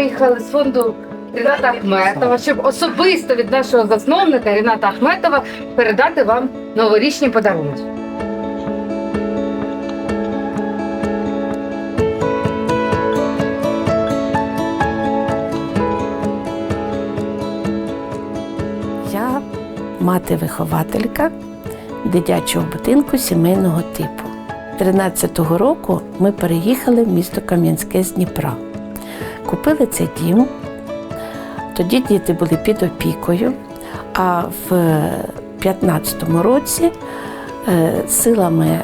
приїхали з фонду Ріната Ахметова, щоб особисто від нашого засновника Ріната Ахметова передати вам новорічні подарунки. Я мати-вихователька дитячого будинку сімейного типу. 13-го року ми переїхали в місто Кам'янське з Дніпра. Купили цей дім. Тоді діти були під опікою, а в 15-му році е, силами е,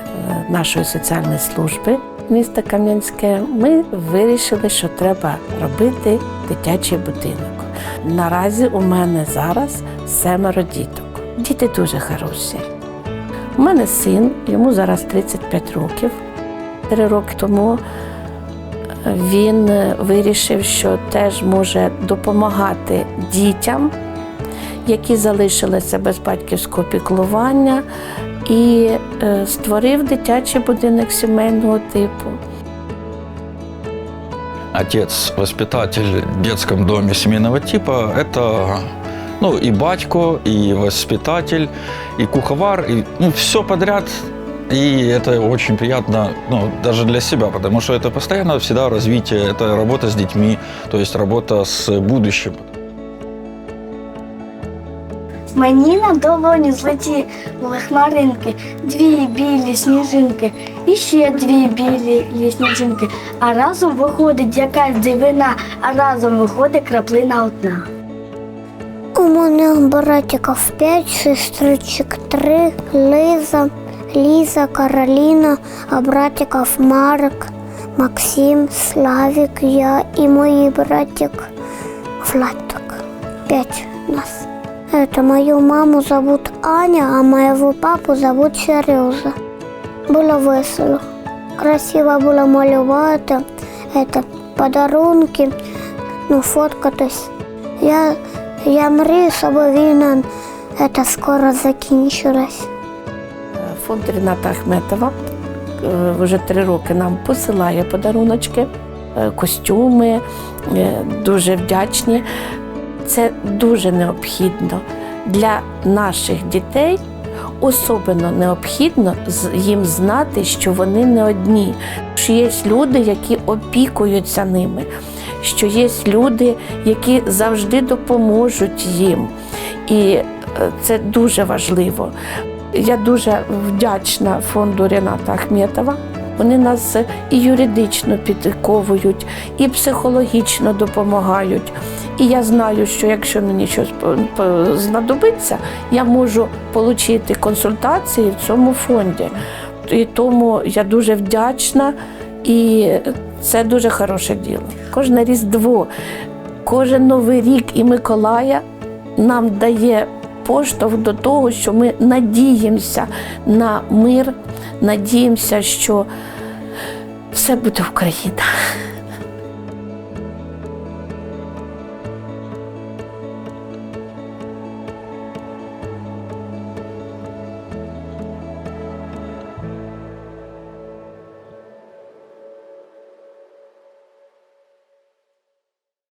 нашої соціальної служби міста Кам'янське ми вирішили, що треба робити дитячий будинок. Наразі у мене зараз семеро діток. Діти дуже хороші. У мене син, йому зараз 35 років. Три роки тому він вирішив, що теж може допомагати дітям, які залишилися без батьківського піклування, і е, створив дитячий будинок сімейного типу. Отец, воспитатель в детском доме семейного типа, это ну, и батько, и воспитатель, и куховар, и ну, все подряд. И это очень приятно, ну, даже для себя, потому что это постоянно всегда развитие, это работа с детьми, то есть работа с будущим. Мені на долоні злеті були хмаринки, дві білі сніжинки і ще дві білі сніжинки. А разом виходить якась дивина, а разом виходить краплина одна. У мене братиків п'ять, сестричок три, Лиза, Ліза, Кароліна, а братиків Марк, Максим, Славік, я і мій братик Владик. Пять нас. Это мою маму зовут Аня, а моего папу зовут Сережа. Було весело. Красиво було малювати, это, подарунки, ну, фоткатись. Я, я мрію, щоб війна это, скоро закінчилась. Фонд Ріната Ахметова е, вже три роки нам посилає подаруночки, е, костюми, е, дуже вдячні. Це дуже необхідно для наших дітей. Особливо необхідно їм знати, що вони не одні, що є люди, які опікуються ними, що є люди, які завжди допоможуть їм. І це дуже важливо. Я дуже вдячна фонду Рената Ахметова. Вони нас і юридично підковують, і психологічно допомагають. І я знаю, що якщо мені щось знадобиться, я можу отримати консультації в цьому фонді. І тому я дуже вдячна, і це дуже хороше діло. Кожне Різдво, кожен Новий рік і Миколая нам дає поштовх до того, що ми надіємося на мир, надіємося, що все буде Україна.